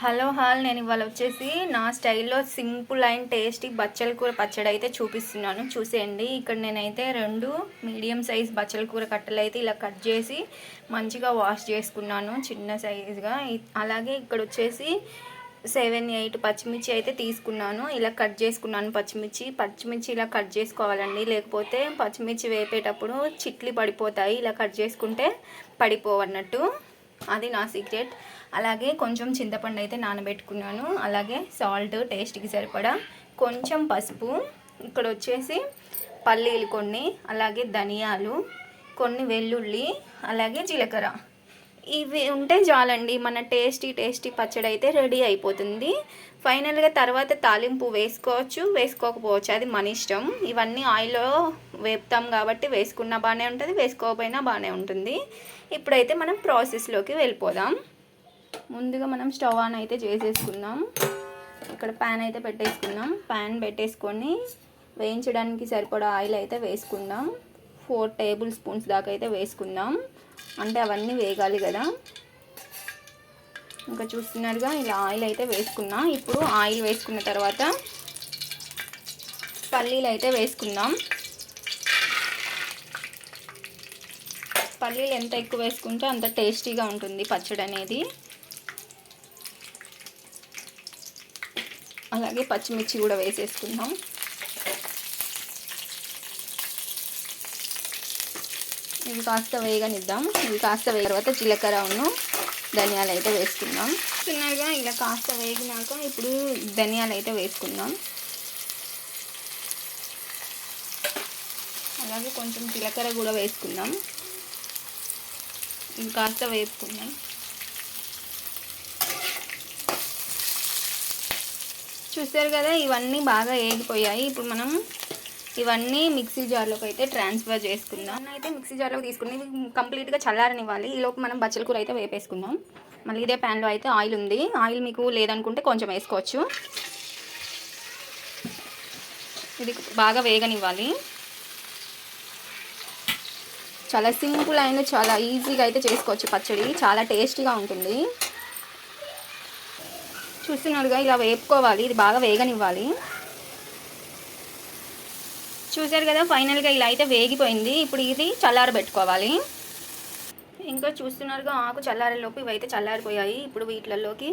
Hello hall నేను ఇవాళ వచ్చేసి నా స్టైల్లో సింపుల్ అండ్ టేస్టీ బచ్చల కూర పచ్చడి అయితే చూపిస్తున్నాను. చూసేయండి. ఇక్కడ నేనైతే రెండు మీడియం సైజ్ బచ్చల కూర కట్టలు అయితే ఇలా కట్ చేసి మంచిగా వాష్ చేసుకున్నాను చిన్న సైజుగా. అలాగే ఇక్కడ వచ్చేసి సెవెన్ ఎయిట్ పచ్చిమిర్చి అయితే తీసుకున్నాను. ఇలా కట్ చేసుకున్నాను పచ్చిమిర్చి. పచ్చిమిర్చి ఇలా కట్ చేసుకోవాలండి. లేకపోతే పచ్చిమిర్చి వేపేటప్పుడు చిట్లు పడిపోతాయి. ఇలా కట్ చేసుకుంటే పడిపోవన్నట్టు. అది నా సీక్రెట్. అలాగే కొంచెం చింతపండు అయితే నానబెట్టుకున్నాను. అలాగే సాల్ట్ టేస్ట్కి సరిపడా కొంచెం పసుపు. ఇక్కడ వచ్చేసి పల్లీలు కొన్ని అలాగే ధనియాలు కొన్ని వెల్లుల్లి అలాగే జీలకర్ర. ఇవి ఉంటే చాలండి. మన టేస్టీ టేస్టీ పచ్చడి అయితే రెడీ అయిపోతుంది. ఫైనల్గా తర్వాత తాలింపు వేసుకోవచ్చు వేసుకోకపోవచ్చు. అది మన ఇష్టం. ఇవన్నీ ఆయిల్లో వేపుతాం కాబట్టి వేసుకున్నా బాగానే ఉంటుంది వేసుకోకపోయినా బాగానే ఉంటుంది. ఇప్పుడైతే మనం ప్రాసెస్లోకి వెళ్ళిపోదాం. ముందుగా మనం స్టవ్ ఆన్ అయితే చేసేసుకుందాం. ఇక్కడ ప్యాన్ అయితే పెట్టేసుకుందాం. ప్యాన్ పెట్టేసుకొని వేయించడానికి సరిపడా ఆయిల్ అయితే వేసుకుందాం. ఫోర్ టేబుల్ స్పూన్స్ దాకా అయితే వేసుకుందాం అంటే అవన్నీ వేగాలి కదా. ఇంకా చూస్తున్నారుగా ఇలా ఆయిల్ అయితే వేసుకున్నా. ఇప్పుడు ఆయిల్ వేసుకున్న తర్వాత పల్లీలు అయితే వేసుకుందాం. పల్లీలు ఎంత ఎక్కువ వేసుకుంటే అంత టేస్టీగా ఉంటుంది పచ్చడి అనేది. అలాగే పచ్చిమిర్చి కూడా వేసేసుకుందాం. ఇవి కాస్త వేగనిద్దాం. ఇవి కాస్త వేగిన తర్వాత జీలకర్ర ఉన్ను ధనియాలు అయితే వేసుకుందాం. చిన్నగా ఇలా కాస్త వేగినాక ఇప్పుడు ధనియాలు అయితే వేసుకుందాం. అలాగే కొంచెం జీలకర్ర కూడా వేసుకుందాం. ఇవి కాస్త వేపుకుందాం. చూసారు కదా ఇవన్నీ బాగా వేగిపోయాయి. ఇప్పుడు మనం ఇవన్నీ మిక్సీ జార్లోకి అయితే ట్రాన్స్ఫర్ చేసుకుందాం. అయితే మిక్సీ జార్లోకి తీసుకుని కంప్లీట్గా చల్లారనివ్వాలి. ఈలోపు మనం బచ్చల కూర అయితే వేపేసుకుందాం. మళ్ళీ ఇదే ప్యాన్లో అయితే ఆయిల్ ఉంది. ఆయిల్ మీకు లేదనుకుంటే కొంచెం వేసుకోవచ్చు. ఇది బాగా వేగనివ్వాలి. చాలా సింపుల్ అయిన చాలా ఈజీగా అయితే చేసుకోవచ్చు పచ్చడి. చాలా టేస్టీగా ఉంటుంది. చూస్తున్నారుగా ఇలా వేపుకోవాలి. ఇది బాగా వేగనివ్వాలి. చూసారు కదా ఫైనల్గా ఇలా అయితే వేగిపోయింది. ఇప్పుడు ఇది చల్లారబెట్టుకోవాలి ఇంకా చూస్తున్నారుగా ఆకు చల్లారేలోపు ఇవైతే చల్లారిపోయాయి. ఇప్పుడు వీటిలలోకి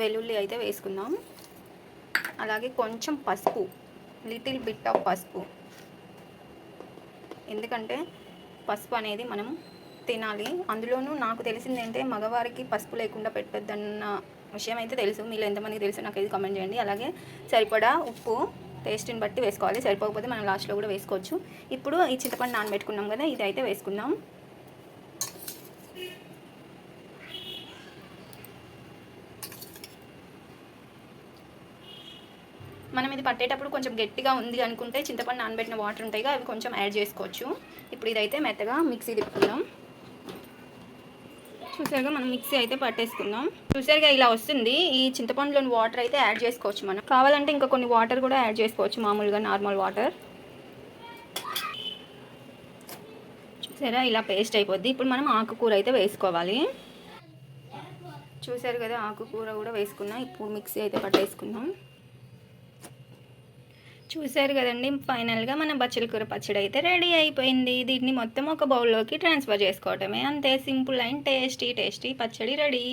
వెల్లుల్లి అయితే వేసుకుందాం. అలాగే కొంచెం పసుపు లిటిల్ బిట్ ఆఫ్ పసుపు. ఎందుకంటే పసుపు అనేది మనం తినాలి. అందులోనూ నాకు తెలిసింది ఏంటంటే మగవారికి పసుపు లేకుండా పెట్టొద్దన్న విషయం అయితే తెలుసు. మీరు ఎంతమందికి తెలుసు నాకు ఇది కామెంట్ చేయండి. అలాగే సరిపడా ఉప్పు టేస్ట్ని బట్టి వేసుకోవాలి. సరిపోకపోతే మనం లాస్ట్లో కూడా వేసుకోవచ్చు. ఇప్పుడు ఈ చింతపండు నానబెట్టుకున్నాం కదా ఇది అయితే వేసుకుందాం. మనం ఇది పట్టేటప్పుడు కొంచెం గట్టిగా ఉంది అనుకుంటే చింతపండు నానబెట్టిన వాటర్ ఉంటాయి అవి కొంచెం యాడ్ చేసుకోవచ్చు. ఇప్పుడు ఇదైతే మెత్తగా మిక్సీ తిప్పుకుందాం. చూసారుగా మనం మిక్సీ అయితే పట్టేసుకుందాం. చూసారుగా ఇలా వస్తుంది. ఈ చింతపండులోని వాటర్ అయితే యాడ్ చేసుకోవచ్చు మనం. కావాలంటే ఇంకా కొన్ని వాటర్ కూడా యాడ్ చేసుకోవచ్చు మామూలుగా నార్మల్ వాటర్ చూసారా? ఇలా పేస్ట్ అయిపోద్ది. ఇప్పుడు మనం ఆకుకూర అయితే వేసుకోవాలి. చూసారు కదా ఆకుకూర కూడా వేసుకున్నాం. ఇప్పుడు మిక్సీ అయితే పట్టేసుకుందాం. చూశారు కదండి. ఫైనల్గా మన బచ్చల కూర పచ్చడి అయితే రెడీ అయిపోయింది. దీన్ని మొత్తం ఒక బౌల్లోకి ట్రాన్స్ఫర్ చేసుకోవటమే. అంతే. సింపుల్ అండ్ టేస్టీ టేస్టీ పచ్చడి రెడీ.